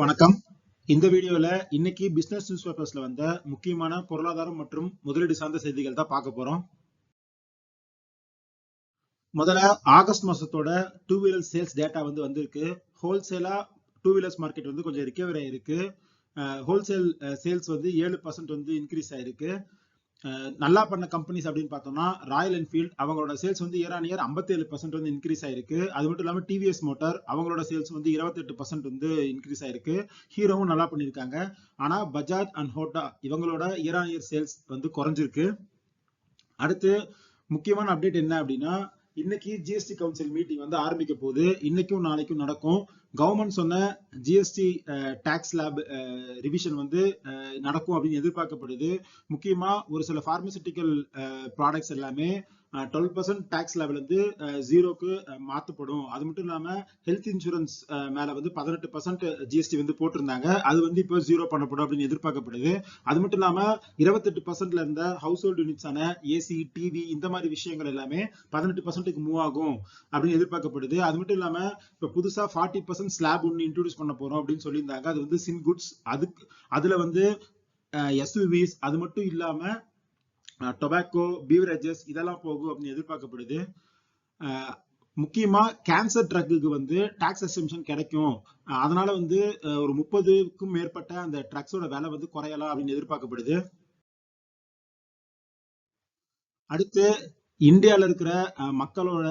வணக்கம். இந்த வீடியோல இன்னைக்கு பிசினஸ் நியூஸ் பேப்பர்ஸ்ல வந்த முக்கியமான பொருளாதாரம் மற்றும் முதலீடு சார்ந்த செய்திகள் தான் பார்க்க போறோம். முதல்ல ஆகஸ்ட் மாசத்தோட டூ வீலர் சேல்ஸ் டேட்டா வந்து வந்திருக்கு. ஹோல்சேலா டூ வீலர்ஸ் மார்க்கெட் வந்து கொஞ்சம் ரிகவரி ஆயிருக்கு. ஹோல்சேல் சேல்ஸ் வந்து ஏழு பர்சன்ட் வந்து இன்க்ரீஸ் ஆயிருக்கு. நல்லா பண்ண கம்பெனிஸ் அப்படின்னு பார்த்தோம்னா ராயல் என்ஃபீல்ட் அவங்களோட சேல்ஸ் வந்து இயர் ஆன் இயர் ஐம்பத்தேழு பர்சன்ட் வந்து இன்க்ரீஸ் ஆயிருக்கு. அது மட்டும் இல்லாமல் டிவிஎஸ் மோட்டார் அவங்களோட சேல்ஸ் வந்து இருபத்தெட்டு பர்சன்ட் வந்து இன்க்ரீஸ் ஆயிருக்கு. ஹீரோவும் நல்லா பண்ணியிருக்காங்க. ஆனால் பஜாஜ் அண்ட் ஹோட்டா இவங்களோட இயர் ஆன் இயர் சேல்ஸ் வந்து குறைஞ்சிருக்கு. அடுத்து முக்கியமான அப்டேட் என்ன அப்படின்னா இன்னைக்கு ஜிஎஸ்டி கவுன்சில் மீட்டிங் வந்து ஆரம்பிக்க போகுது. இன்னைக்கும் நாளைக்கும் நடக்கும். கவர்மெண்ட் சொன்ன ஜிஎஸ்டி டாக்ஸ் லேப் ரிவிஷன் வந்து அஹ், நடக்கும் அப்படின்னு எதிர்பார்க்கப்படுது. முக்கியமா ஒரு சில பார்மசிட்டிக்கல் ப்ராடக்ட்ஸ் எல்லாமே டுவெல் பர்சன்ட் டேக்ஸ் லெவல் வந்து ஜீரோக்கு மாற்றப்படும் அது மட்டும் இல்லாமல் ஹெல்த் இன்சூரன்ஸ் மேலே வந்து பதினெட்டு பர்சன்ட் ஜிஎஸ்டி வந்து போட்டிருந்தாங்க. அது வந்து இப்போ ஜீரோ பண்ணப்படும் அப்படின்னு எதிர்பார்க்கப்படுது. அது மட்டும் இல்லாமல் இருபத்தெட்டு பர்சன்ட்ல இருந்த ஹவுஸ் ஹோல்டு யூனிட்ஸான ஏசி டிவி இந்த மாதிரி விஷயங்கள் எல்லாமே பதினெட்டு பர்சன்ட்டுக்கு மூவ் ஆகும் அப்படின்னு எதிர்பார்க்கப்படுது. அது மட்டும் இல்லாமல் இப்போ புதுசாக ஃபார்ட்டி பர்சன்ட் ஸ்லாப் ஒன்று இன்ட்ரடியூஸ் பண்ண போகிறோம் அப்படின்னு சொல்லியிருந்தாங்க. அது வந்து சின் குட்ஸ் அதுக்கு அதில் வந்து எஸ்யூவிஸ் அது மட்டும் இல்லாமல் டொபாக்கோ பீவரேஜஸ் இதெல்லாம் போகும் அப்படின்னு எதிர்பார்க்கப்படுது. முக்கியமாக முக்கியமா கேன்சர் ட்ரக்குக்கு வந்து டாக்ஸ் எக்ஸம்ஷன் கிடைக்கும். அஹ் அதனால வந்து ஒரு முப்பதுக்கும் மேற்பட்ட அந்த ட்ரக்ஸோட விலை வந்து குறையலாம் அப்படின்னு எதிர்பார்க்கப்படுது. அடுத்து இந்தியாவில் இருக்கிற அஹ், மக்களோட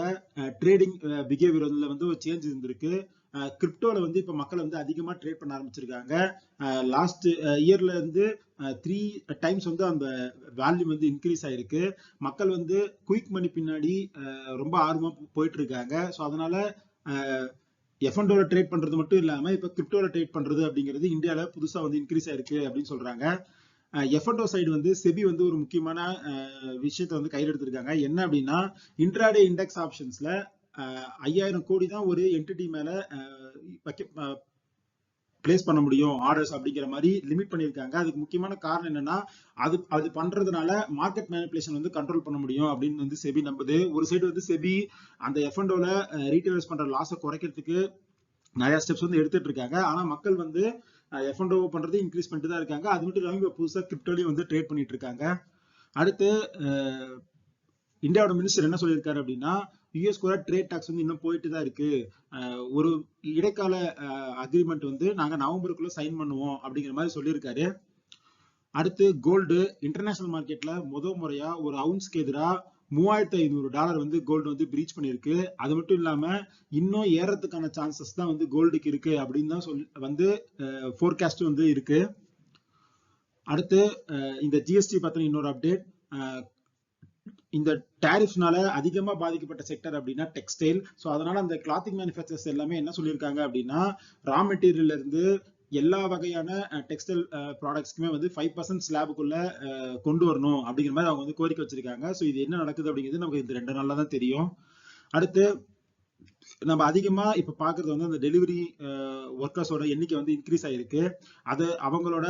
ட்ரேடிங் பிஹேவியர் வந்து ஒரு சேஞ்ச் இருந்திருக்கு. கிரிப்டோல வந்து இப்ப மக்கள் வந்து அதிகமா ட்ரேட் பண்ண ஆரம்பிச்சிருக்காங்க. லாஸ்ட் இயர்ல இருந்து த்ரீ டைம்ஸ் வந்து அந்த வேல்யூ வந்து இன்க்ரீஸ் ஆயிருக்கு. மக்கள் வந்து குயிக் மணி பின்னாடி ரொம்ப ஆர்வமா போயிட்டு இருக்காங்க ஸோ அதனால எஃப்என்டோல ட்ரேட் பண்றது மட்டும் இல்லாம இப்ப கிரிப்டோல ட்ரேட் பண்றது அப்படிங்கிறது இந்தியால புதுசா வந்து இன்க்ரீஸ் ஆயிருக்கு அப்படின்னு சொல்றாங்க. எஃப்என்டோ சைடு வந்து செபி வந்து ஒரு முக்கியமான விஷயத்த விஷயத்தை வந்து கையில் எடுத்திருக்காங்க. என்ன அப்படின்னா இன்ட்ராடே இண்டெக்ஸ் ஆப்ஷன்ஸ்ல ஐயாயிரம் கோடி தான் ஒரு என்டிட்டி மேல பிளேஸ் பண்ண முடியும் ஆர்டர்ஸ் அப்படிங்கிற மாதிரி லிமிட் பண்ணியிருக்காங்க. அதுக்கு முக்கியமான காரணம் என்னன்னா அது அது பண்றதுனால மார்க்கெட் மேனிபுலேஷன் வந்து கண்ட்ரோல் பண்ண முடியும் அப்படின்னு வந்து செபி நம்புது. ஒரு சைடு வந்து செபி அந்த எஃப்என்டோல ரீட்டைலர்ஸ் பண்ற லாஸை குறைக்கிறதுக்கு நிறைய ஸ்டெப்ஸ் வந்து எடுத்துட்டு இருக்காங்க. ஆனா மக்கள் வந்து எஃப்என்டோ பண்றது இன்க்ரீஸ் பண்ணிட்டு தான் இருக்காங்க. அது மட்டும் இல்லாம இப்போ புதுசாக கிரிப்டோலையும் வந்து ட்ரேட் பண்ணிட்டு இருக்காங்க. அடுத்து இந்தியாவோட மினிஸ்டர் என்ன சொல்லியிருக்காரு அப்படின்னா யூஎஸ் கூட ட்ரேட் டாக்ஸ் வந்து இன்னும் போயிட்டு தான் இருக்கு ஒரு இடைக்கால அக்ரிமெண்ட் வந்து நாங்க நவம்பருக்குள்ள சைன் பண்ணுவோம் அப்படிங்கிற மாதிரி சொல்லியிருக்காரு. அடுத்து கோல்டு இன்டர்நேஷனல் மார்க்கெட்ல முத முறையா ஒரு அவுன்ஸ்க்கு எதிராக மூவாயிரத்தி ஐநூறு டாலர் வந்து கோல்டு வந்து பிரீச் பண்ணியிருக்கு. அது மட்டும் இல்லாம இன்னும் ஏறத்துக்கான சான்சஸ் தான் வந்து கோல்டுக்கு இருக்கு அப்படின்னு தான் சொல் வந்து ஃபோர்காஸ்ட் வந்து இருக்கு. அடுத்து இந்த ஜிஎஸ்டி பத்தின இன்னொரு அப்டேட் இந்த டாரிஃப்னால அதிகமா பாதிக்கப்பட்ட செக்டர் அப்படின்னா டெக்ஸ்டைல் ஸோ அதனால அந்த கிளாத்திங் மேனுஃபேக்சர்ஸ் எல்லாமே என்ன சொல்லியிருக்காங்க அப்படின்னா ரா மெட்டீரியல்ல இருந்து எல்லா வகையான டெக்ஸ்டைல் ப்ராடக்ட்ஸ்க்குமே வந்து ஃபைவ் பர்சன்ட் ஸ்லாபுக்குள்ள கொண்டு வரணும் அப்படிங்கிற மாதிரி அவங்க வந்து கோரிக்கை வச்சிருக்காங்க. ஸோ இது என்ன நடக்குது அப்படிங்கிறது நமக்கு இந்த ரெண்டு நாளில் தான் தெரியும். அடுத்து நம்ம அதிகமா இப்ப பாக்குறது வந்து அந்த டெலிவரி ஒர்க்கர்ஸோட எண்ணிக்கை வந்து இன்க்ரீஸ் ஆயிருக்கு. அது அவங்களோட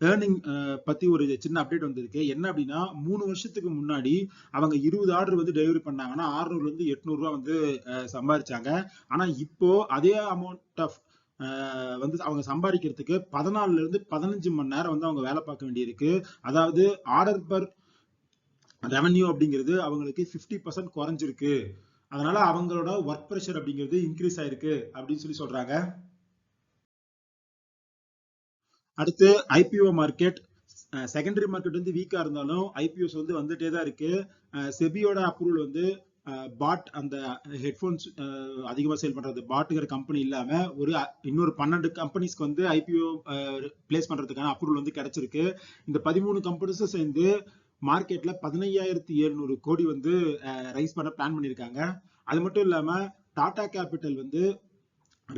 ஏர்னிங் uh, பத்தி ஒரு சின்ன அப்டேட் வந்திருக்கு. என்ன அப்படின்னா மூணு வருஷத்துக்கு முன்னாடி அவங்க இருபது ஆர்டர் வந்து டெலிவரி பண்ணாங்கன்னா ஆறுநூறுல இருந்து எட்நூறு ரூபா வந்து சம்பாதிச்சாங்க ஆனா இப்போ அதே அமௌண்ட் ஆஃப் வந்து அவங்க சம்பாதிக்கிறதுக்கு பதினாலுல இருந்து பதினஞ்சு மணி நேரம் வந்து அவங்க வேலை பார்க்க வேண்டியிருக்கு. அதாவது ஆர்டர் பர் ரெவன்யூ அப்படிங்கிறது அவங்களுக்கு 50% பர்சன்ட் குறைஞ்சிருக்கு. அதனால அவங்களோட ஒர்க் ப்ரெஷர் அப்படிங்கிறது இன்க்ரீஸ் ஆயிருக்கு அப்படின்னு சொல்லி சொல்றாங்க. அடுத்து ஐபிஓ மார்க்கெட் செகண்டரி மார்க்கெட் வந்து வீக்கா இருந்தாலும் ஐபிஓஸ் வந்து வந்துட்டே தான் இருக்கு. செபியோட அப்ரூவல் வந்து பாட் அந்த ஹெட்ஃபோன்ஸ் அதிகமாக சேல் பண்றது. பாட்டுங்கிற கம்பெனி இல்லாம ஒரு இன்னொரு பன்னெண்டு கம்பெனிஸ்க்கு வந்து ஐபிஓ பிளேஸ் பண்றதுக்கான அப்ரூவல் வந்து கிடைச்சிருக்கு. இந்த பதிமூணு கம்பெனிஸும் சேர்ந்து மார்க்கெட்ல பதினையாயிரத்தி எழுநூறு கோடி வந்து ரைஸ் பண்ண பிளான் பண்ணியிருக்காங்க அது மட்டும் இல்லாம டாடா கேபிட்டல் வந்து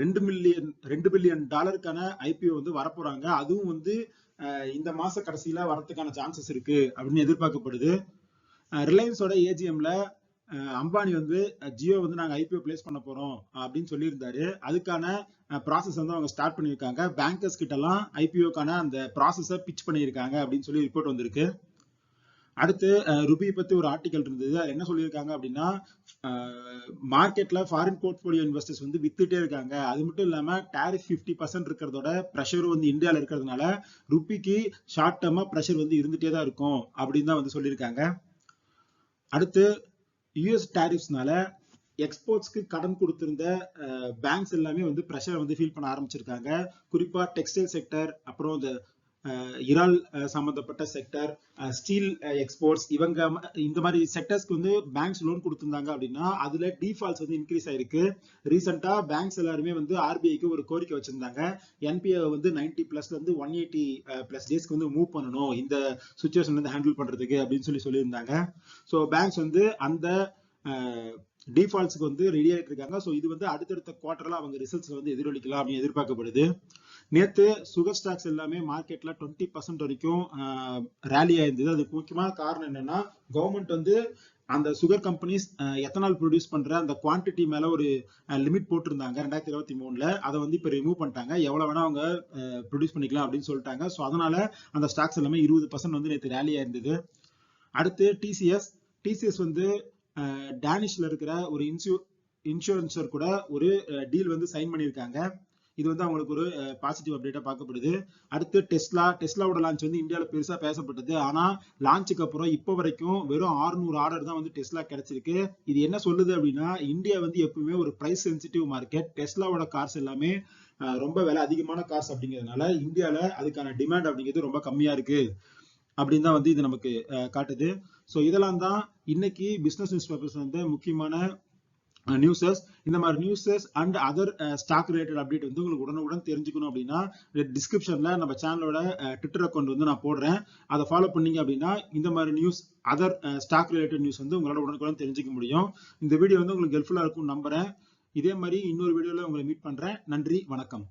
ரெண்டு மில்லியன் ரெண்டு பில்லியன் டாலருக்கான ஐபிஓ வந்து வரப்போறாங்க. அதுவும் வந்து இந்த மாச கடைசியில வரதுக்கான சான்சஸ் இருக்கு அப்படின்னு எதிர்பார்க்கப்படுது. ரிலையன்ஸோட ஏஜிஎம்ல அம்பானி வந்து ஜியோ வந்து நாங்க ஐபிஓ பிளேஸ் பண்ண போறோம் அப்படின்னு சொல்லியிருந்தாரு. அதுக்கான ப்ராசஸ் வந்து அவங்க ஸ்டார்ட் பண்ணியிருக்காங்க. பேங்கர்ஸ் கிட்ட எல்லாம் ஐபிஓக்கான அந்த ப்ராசஸை பிச் பண்ணியிருக்காங்க அப்படின்னு சொல்லி ரிப்போர்ட் வந்திருக்கு. அடுத்து ருபி பத்தி ஒரு ஆர்டிகல் இருந்தது. அது என்ன சொல்லியிருக்காங்க அப்படின்னா மார்க்கெட்ல ஃபாரின் போர்ட்போலியோ இன்வெஸ்டர்ஸ் வந்து வித்துட்டே இருக்காங்க. அது மட்டும் இல்லாம டாரிஃப் பிப்டி பர்சன்ட் இருக்கிறதோட ப்ரெஷர் வந்து இந்தியால இருக்கிறதுனால ருபிக்கு ஷார்ட் டேர்மா ப்ரெஷர் வந்து இருந்துட்டே தான் இருக்கும் அப்படின்னு தான் வந்து சொல்லியிருக்காங்க. அடுத்து யூஎஸ் டேரிஃப்ஸ்னால எக்ஸ்போர்ட்ஸ்க்கு கடன் கொடுத்திருந்த பேங்க்ஸ் எல்லாமே வந்து ப்ரெஷர் வந்து ஃபீல் பண்ண ஆரம்பிச்சிருக்காங்க. குறிப்பா டெக்ஸ்டைல் செக்டர் அப்புறம் இந்த இறால் சம்பந்தப்பட்ட செக்டர் ஸ்டீல் எக்ஸ்போர்ட்ஸ் இவங்க இந்த மாதிரி செக்டர்ஸ்க்கு வந்து பேங்க்ஸ் லோன் கொடுத்துருந்தாங்க அப்படின்னா அதுல டிஃபால்ட்ஸ் வந்து இன்க்ரீஸ் ஆயிருக்கு. ரீசெண்டா பேங்க்ஸ் எல்லாருமே வந்து ஆர்பிஐக்கு ஒரு கோரிக்கை வச்சிருந்தாங்க. என்பிஐ வந்து நைன்டி பிளஸ்ல இருந்து ஒன் எயிட்டி பிளஸ் டேஸ்க்கு வந்து மூவ் பண்ணணும். இந்த சுச்சுவேஷன் வந்து ஹேண்டில் பண்றதுக்கு அப்படின்னு சொல்லி சொல்லியிருந்தாங்க. ஸோ பேங்க்ஸ் வந்து அந்த டிஃபால்ட்ஸ்க்கு வந்து ரெடி ஆகிட்டு இருக்காங்க. ஸோ இது வந்து அடுத்தடுத்த குவார்டரில் அவங்க ரிசல்ட்ஸ் வந்து எதிரொலிக்கலாம் அப்படின்னு எதிர்பார்க்கப்படுது. நேற்று சுகர் ஸ்டாக்ஸ் எல்லாமே மார்க்கெட்டில் டுவெண்ட்டி பர்சன்ட் வரைக்கும் ரேலி ஆயிருந்தது. அதுக்கு முக்கியமான காரணம் என்னன்னா கவர்மெண்ட் வந்து அந்த சுகர் கம்பெனிஸ் எத்தனால் ப்ரொடியூஸ் பண்ற அந்த குவான்டிட்டி மேல ஒரு லிமிட் போட்டிருந்தாங்க ரெண்டாயிரத்தி இருபத்தி மூணுல. அதை வந்து இப்போ ரிமூவ் பண்ணிட்டாங்க. எவ்வளவு வேணா அவங்க ப்ரொடியூஸ் பண்ணிக்கலாம் அப்படின்னு சொல்லிட்டாங்க. ஸோ அதனால அந்த ஸ்டாக்ஸ் எல்லாமே இருபது பர்சன்ட் வந்து நேற்று ரேலி ஆயிருந்தது. அடுத்து டிசிஎஸ் டிசிஎஸ் வந்து டேனிஷ்ல இருக்கிற ஒரு இன்சூ இன்சூரன்ஸர் கூட ஒரு டீல் வந்து சைன் பண்ணியிருக்காங்க. இது வந்து அவங்களுக்கு ஒரு பாசிட்டிவ் அப்டேட்டா பார்க்கப்படுது. அடுத்து டெஸ்லா டெஸ்லாவோட லான்ச் வந்து இந்தியாவில் பெருசா பேசப்பட்டது. ஆனா லான்ச்சுக்கு அப்புறம் இப்போ வரைக்கும் வெறும் ஆறுநூறு ஆர்டர் தான் வந்து டெஸ்லா கிடைச்சிருக்கு. இது என்ன சொல்லுது அப்படின்னா இந்தியா வந்து எப்பவுமே ஒரு பிரைஸ் சென்சிட்டிவ் மார்க்கெட் டெஸ்லாவோட கார்ஸ் எல்லாமே ரொம்ப விலை அதிகமான கார்ஸ் அப்படிங்கிறதுனால இந்தியாவில் அதுக்கான டிமாண்ட் அப்படிங்கிறது ரொம்ப கம்மியா இருக்கு. அப்படின்னு தான் வந்து இது நமக்கு காட்டுது. ஸோ இதெல்லாம் தான் இன்னைக்கு பிசினஸ் நியூஸ் பேப்பர்ஸ் வந்து முக்கியமான நியூஸஸ் இந்த மாதிரி newses and other stock related update வந்து உங்களுக்கு உடனுக்குடன் தெரிஞ்சுக்கணும் அப்படின்னா டிஸ்கிரிப்ஷன்ல நம்ம சேனலோட ட்விட்டர் அக்கௌண்ட் வந்து நான் போடுறேன். அதை ஃபாலோ பண்ணீங்க அப்படின்னா இந்த மாதிரி news other stock related news வந்து உங்களால உடனுக்குடன் தெரிஞ்சுக்க முடியும். இந்த வீடியோ வந்து உங்களுக்கு ஹெல்ப்ஃபுல்லாக இருக்கும் நம்புறேன். இதே மாதிரி இன்னொரு வீடியோவில் உங்களை மீட் பண்றேன். நன்றி வணக்கம்.